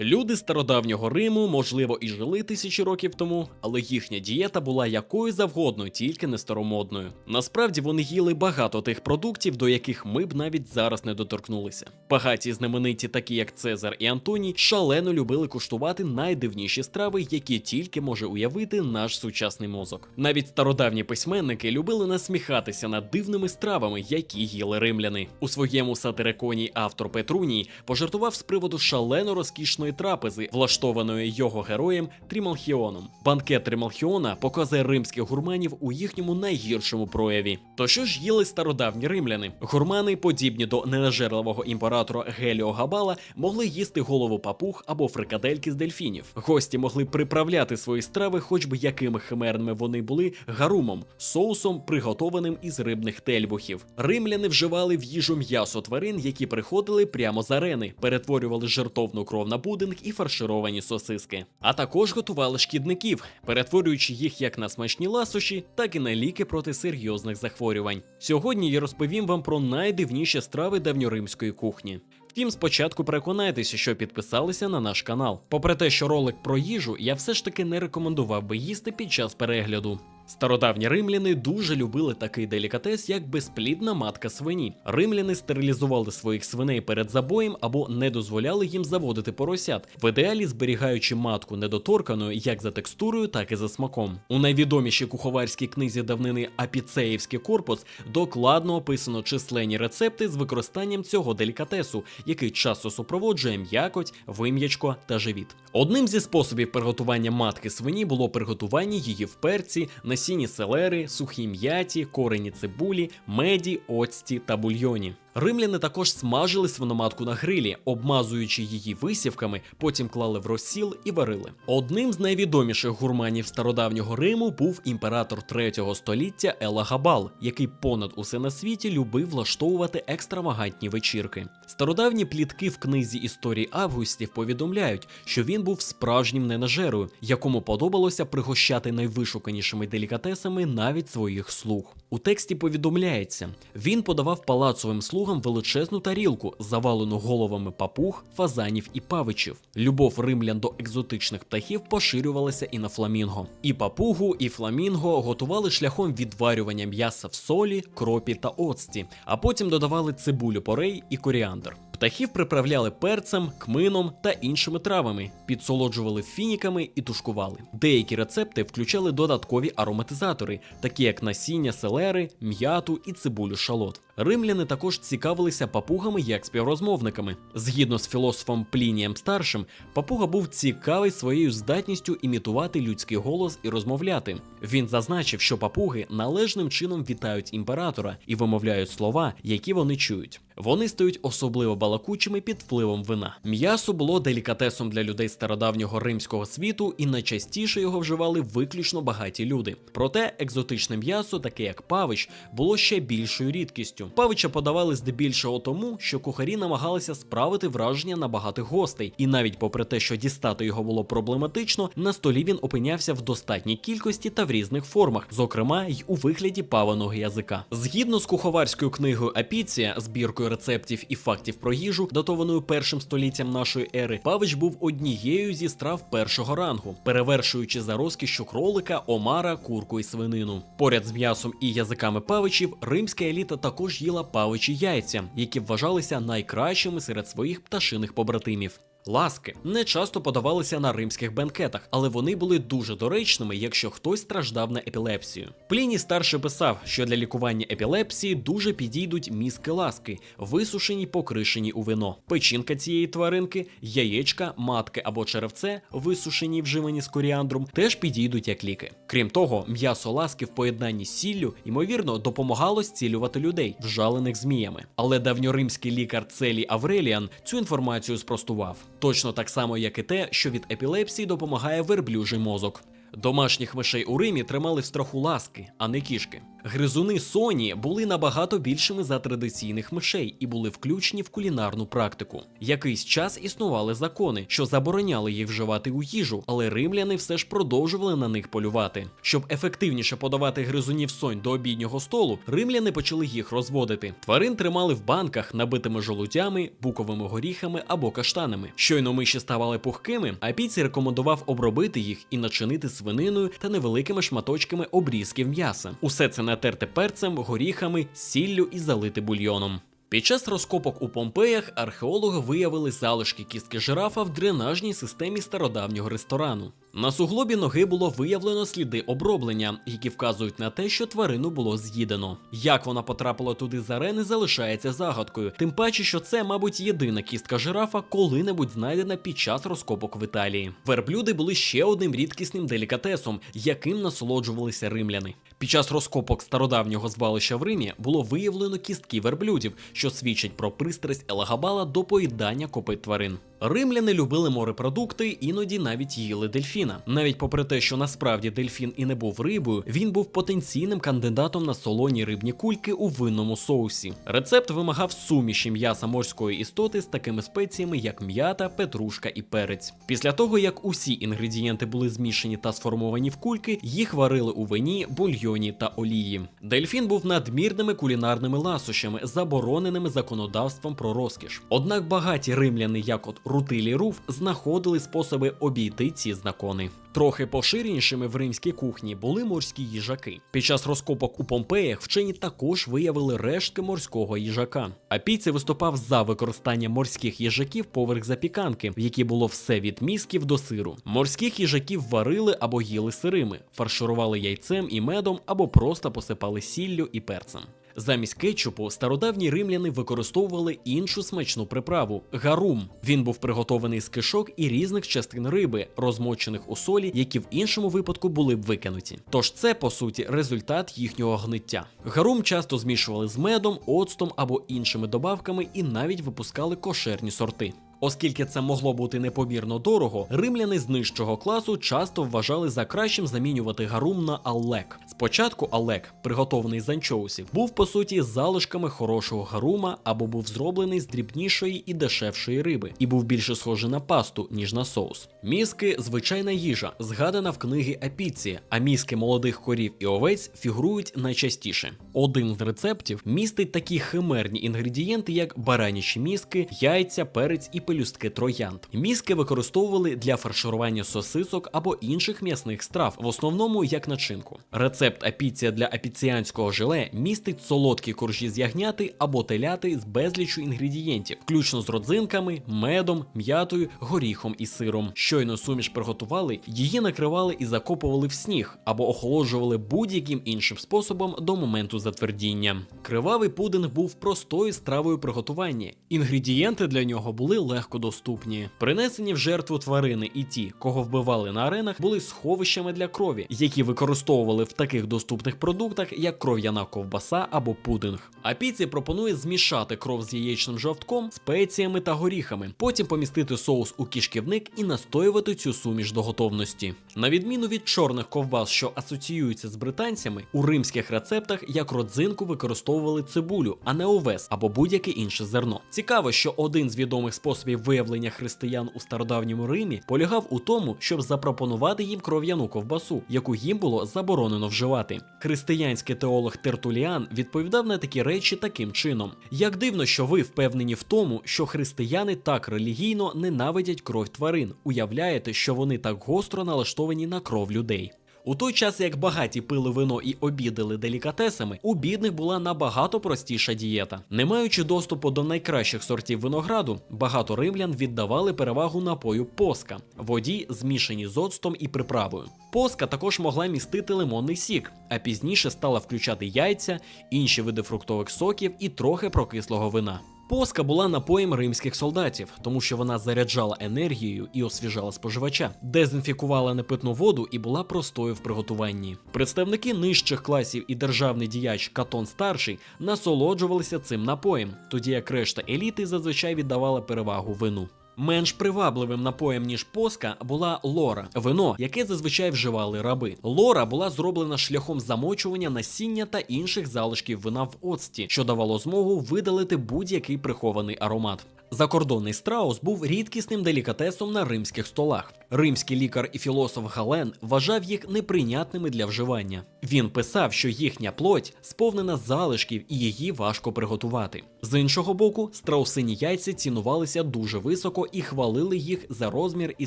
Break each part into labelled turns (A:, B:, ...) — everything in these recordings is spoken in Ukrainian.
A: Люди стародавнього Риму, можливо, і жили тисячі років тому, але їхня дієта була якою завгодно, тільки не старомодною. Насправді вони їли багато тих продуктів, до яких ми б навіть зараз не доторкнулися. Багаті знамениті, такі як Цезар і Антоній, шалено любили куштувати найдивніші страви, які тільки може уявити наш сучасний мозок. Навіть стародавні письменники любили насміхатися над дивними стравами, які їли римляни. У своєму сатириконі автор Петруній пожартував з приводу шалено розкішної трапези, влаштованої його героєм Трімалхіоном. Банкет Трімалхіона показує римських гурманів у їхньому найгіршому прояві. То що ж їли стародавні римляни? Гурмани, подібні до ненажерливого імператора Геліо Габала, могли їсти голову папуг або фрикадельки з дельфінів. Гості могли приправляти свої страви, хоч би якими химерними вони були, гарумом, соусом, приготованим із рибних тельбухів. Римляни вживали в їжу м'ясо тварин, які приходили прямо з арени, перетворювали жертовну кров на пудинг і фаршировані сосиски. А також готували шкідників, перетворюючи їх як на смачні ласощі, так і на ліки проти серйозних захворювань. Сьогодні я розповім вам про найдивніші страви давньоримської кухні. Втім, спочатку переконайтеся, що підписалися на наш канал. Попри те, що ролик про їжу, я все ж таки не рекомендував би їсти під час перегляду. Стародавні римляни дуже любили такий делікатес, як безплідна матка свині. Римляни стерилізували своїх свиней перед забоєм або не дозволяли їм заводити поросят, в ідеалі зберігаючи матку недоторканою як за текстурою, так і за смаком. У найвідомішій куховарській книзі давнини Апіцеївський корпус докладно описано численні рецепти з використанням цього делікатесу, який часто супроводжує м'якоть, вим'ячко та живіт. Одним зі способів приготування матки свині було приготування її в перці, насінні селери, сухій м'яті, корені цибулі, меді, оцті та бульйоні. Римляни також смажили свиноматку на грилі, обмазуючи її висівками, потім клали в розсіл і варили. Одним з найвідоміших гурманів стародавнього Риму був імператор 3 століття Елагабал, який понад усе на світі любив влаштовувати екстравагантні вечірки. Стародавні плітки в книзі історії Августів повідомляють, що він був справжнім ненажерою, якому подобалося пригощати найвишуканішими делікатесами навіть своїх слуг. У тексті повідомляється, він подавав палацовим слугам величезну тарілку, завалену головами папуг, фазанів і павичів. Любов римлян до екзотичних птахів поширювалася і на фламінго. І папугу, і фламінго готували шляхом відварювання м'яса в солі, кропі та оцті, а потім додавали цибулю порей і коріандр. Птахів приправляли перцем, кмином та іншими травами, підсолоджували фініками і тушкували. Деякі рецепти включали додаткові ароматизатори, такі як насіння селери, м'яту і цибулю шалот. Римляни також цікавилися папугами як співрозмовниками. Згідно з філософом Плінієм Старшим, папуга був цікавий своєю здатністю імітувати людський голос і розмовляти. Він зазначив, що папуги належним чином вітають імператора і вимовляють слова, які вони чують. Вони стають особливо балакучими під впливом вина. М'ясо було делікатесом для людей стародавнього римського світу, і найчастіше його вживали виключно багаті люди. Проте екзотичне м'ясо, таке як павич, було ще більшою рідкістю. Павича подавали здебільшого тому, що кухарі намагалися справити враження на багатих гостей, і навіть попри те, що дістати його було проблематично, на столі він опинявся в достатній кількості та в різних формах, зокрема й у вигляді паваного язика. Згідно з куховарською книгою Апіція, збіркою рецептів і фактів про їжу, датованою першим століттям нашої ери, павич був однією зі страв першого рангу, перевершуючи за розкішшю кролика, омара, курку і свинину. Поряд з м'ясом і язиками павичів, римська еліта також їла павичі яйця, які вважалися найкращими серед своїх пташиних побратимів. Ласки не часто подавалися на римських бенкетах, але вони були дуже доречними, якщо хтось страждав на епілепсію. Пліній старший писав, що для лікування епілепсії дуже підійдуть мізки ласки, висушені, покришені у вино. Печінка цієї тваринки, яєчка, матки або черевце, висушені, вживані з коріандром, теж підійдуть як ліки. Крім того, м'ясо ласки в поєднанні з сіллю, ймовірно, допомагало зцілювати людей, вжалених зміями. Але давньоримський лікар Целій Авреліан цю інформацію спростував. Точно так само, як і те, що від епілепсії допомагає верблюжий мозок. Домашніх мишей у Римі тримали в страху ласки, а не кішки. Гризуни соні були набагато більшими за традиційних мишей і були включені в кулінарну практику. Якийсь час існували закони, що забороняли їх вживати у їжу, але римляни все ж продовжували на них полювати. Щоб ефективніше подавати гризунів сонь до обіднього столу, римляни почали їх розводити. Тварин тримали в банках, набитими жолудями, буковими горіхами або каштанами. Щойно миші ставали пухкими, апіці рекомендував обробити їх і начинити свининою та невеликими шматочками обрізків м'яса. Усе це натерти перцем, горіхами, сіллю і залити бульйоном. Під час розкопок у Помпеях археологи виявили залишки кістки жирафа в дренажній системі стародавнього ресторану. На суглобі ноги було виявлено сліди оброблення, які вказують на те, що тварину було з'їдено. Як вона потрапила туди з арени, залишається загадкою. Тим паче, що це, мабуть, єдина кістка жирафа, коли-небудь знайдена під час розкопок в Італії. Верблюди були ще одним рідкісним делікатесом, яким насолоджувалися римляни. Під час розкопок стародавнього звалища в Римі було виявлено кістки верблюдів, що свідчать про пристрасть Елагабала до поїдання копит тварин. Римляни любили морепродукти, іноді навіть їли дельфіна. Навіть попри те, що насправді дельфін і не був рибою, він був потенційним кандидатом на солоні рибні кульки у винному соусі. Рецепт вимагав суміші м'яса морської істоти з такими спеціями, як м'ята, петрушка і перець. Після того, як усі інгредієнти були змішані та сформовані в кульки, їх варили у вині, бульйоні та олії. Дельфін був надмірними кулінарними ласощами, забороненими законодавством про розкіш. Однак багаті римляни, як от Рутилі Руф, знаходили способи обійти ці закони. Трохи поширенішими в римській кухні були морські їжаки. Під час розкопок у Помпеях вчені також виявили рештки морського їжака. Апійці виступав за використання морських їжаків поверх запіканки, в якій було все від місків до сиру. Морських їжаків варили або їли сирими, фарширували яйцем і медом або просто посипали сіллю і перцем. Замість кетчупу стародавні римляни використовували іншу смачну приправу гарум. Він був приготований з кишок і різних частин риби, розмочених у солі, які в іншому випадку були б викинуті. Тож це по суті результат їхнього гниття. Гарум часто змішували з медом, оцтом або іншими добавками і навіть випускали кошерні сорти. Оскільки це могло бути непомірно дорого, римляни з нижчого класу часто вважали за кращим замінювати гарум на аллек. Спочатку аллек, приготований з анчоусів, був по суті залишками хорошого гарума або був зроблений з дрібнішої і дешевшої риби, і був більше схожий на пасту, ніж на соус. Мізки звичайна їжа, згадана в книги Апіці, а мізки молодих корів і овець фігурують найчастіше. Один з рецептів містить такі химерні інгредієнти, як баранячі мізки, яйця, перець і пелюстки троянд. Мізки використовували для фарширування сосисок або інших м'ясних страв, в основному як начинку. Рецепт апіція для апіціанського желе містить солодкі коржі з ягняти або теляти з безлічу інгредієнтів, включно з родзинками, медом, м'ятою, горіхом і сиром. Щойно суміш приготували, її накривали і закопували в сніг або охолоджували будь-яким іншим способом до моменту затвердіння. Кривавий пудинг був простою стравою приготування. Інгредієнти для нього були легко доступні. Принесені в жертву тварини і ті, кого вбивали на аренах, були сховищами для крові, які використовували в таких доступних продуктах, як кров'яна ковбаса або пудинг. Апіці пропонує змішати кров з яєчним жовтком, спеціями та горіхами, потім помістити соус у кишківник і настоювати цю суміш до готовності. На відміну від чорних ковбас, що асоціюються з британцями, у римських рецептах як родзинку використовували цибулю, а не овес або будь-яке інше зерно. Цікаво, що один з відомих способів виявлення християн у стародавньому Римі полягав у тому, щоб запропонувати їм кров'яну ковбасу, яку їм було заборонено вживати. Християнський теолог Тертуліан відповідав на такі речі таким чином: як дивно, що ви впевнені в тому, що християни так релігійно ненавидять кров тварин, уявляєте, що вони так гостро налаштовані на кров людей. У той час, як багаті пили вино і обідали делікатесами, у бідних була набагато простіша дієта. Не маючи доступу до найкращих сортів винограду, багато римлян віддавали перевагу напою поска, воді, змішані з оцтом і приправою. Поска також могла містити лимонний сік, а пізніше стала включати яйця, інші види фруктових соків і трохи прокислого вина. Поска була напоєм римських солдатів, тому що вона заряджала енергією і освіжала споживача, дезінфікувала непитну воду і була простою в приготуванні. Представники нижчих класів і державний діяч Катон старший насолоджувалися цим напоєм, тоді як решта еліти зазвичай віддавала перевагу вину. Менш привабливим напоєм ніж поска була лора, вино, яке зазвичай вживали раби. Лора була зроблена шляхом замочування насіння та інших залишків вина в оцті, що давало змогу видалити будь-який прихований аромат. Закордонний страус був рідкісним делікатесом на римських столах. Римський лікар і філософ Гален вважав їх неприйнятними для вживання. Він писав, що їхня плоть сповнена залишків і її важко приготувати. З іншого боку, страусині яйця цінувалися дуже високо і хвалили їх за розмір і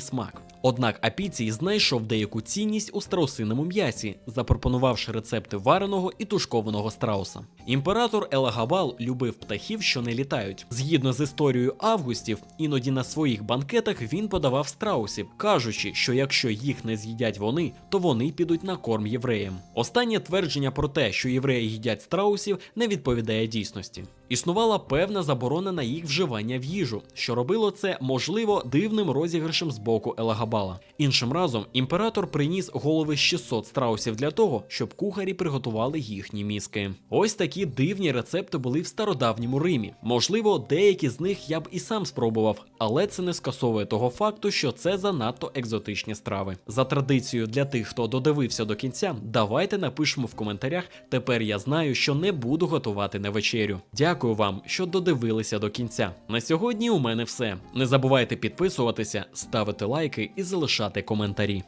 A: смак. Однак Апіцій знайшов деяку цінність у страусиному м'ясі, запропонувавши рецепти вареного і тушкованого страуса. Імператор Елагабал любив птахів, що не літають. Згідно з історією августів, іноді на своїх банкетах він подавав страусів, кажучи, що якщо їх не з'їдять вони, то вони підуть на корм євреям. Останнє твердження про те, що євреї їдять страусів, не відповідає дійсності. Існувала певна заборона на їх вживання в їжу, що робило це можливо дивним розіграшем з боку Елагабала. Іншим разом імператор приніс голови 600 страусів для того, щоб кухарі приготували їхні мізки. Ось такі дивні рецепти були в стародавньому Римі. Можливо, деякі з них я б і сам спробував, але це не скасовує того факту, що це занадто екзотичні страви. За традицією для тих, хто додивився до кінця, давайте напишемо в коментарях. Тепер я знаю, що не буду готувати на вечерю. Дякую вам, що додивилися до кінця. На сьогодні у мене все. Не забувайте підписуватися, ставити лайки і залишати коментарі.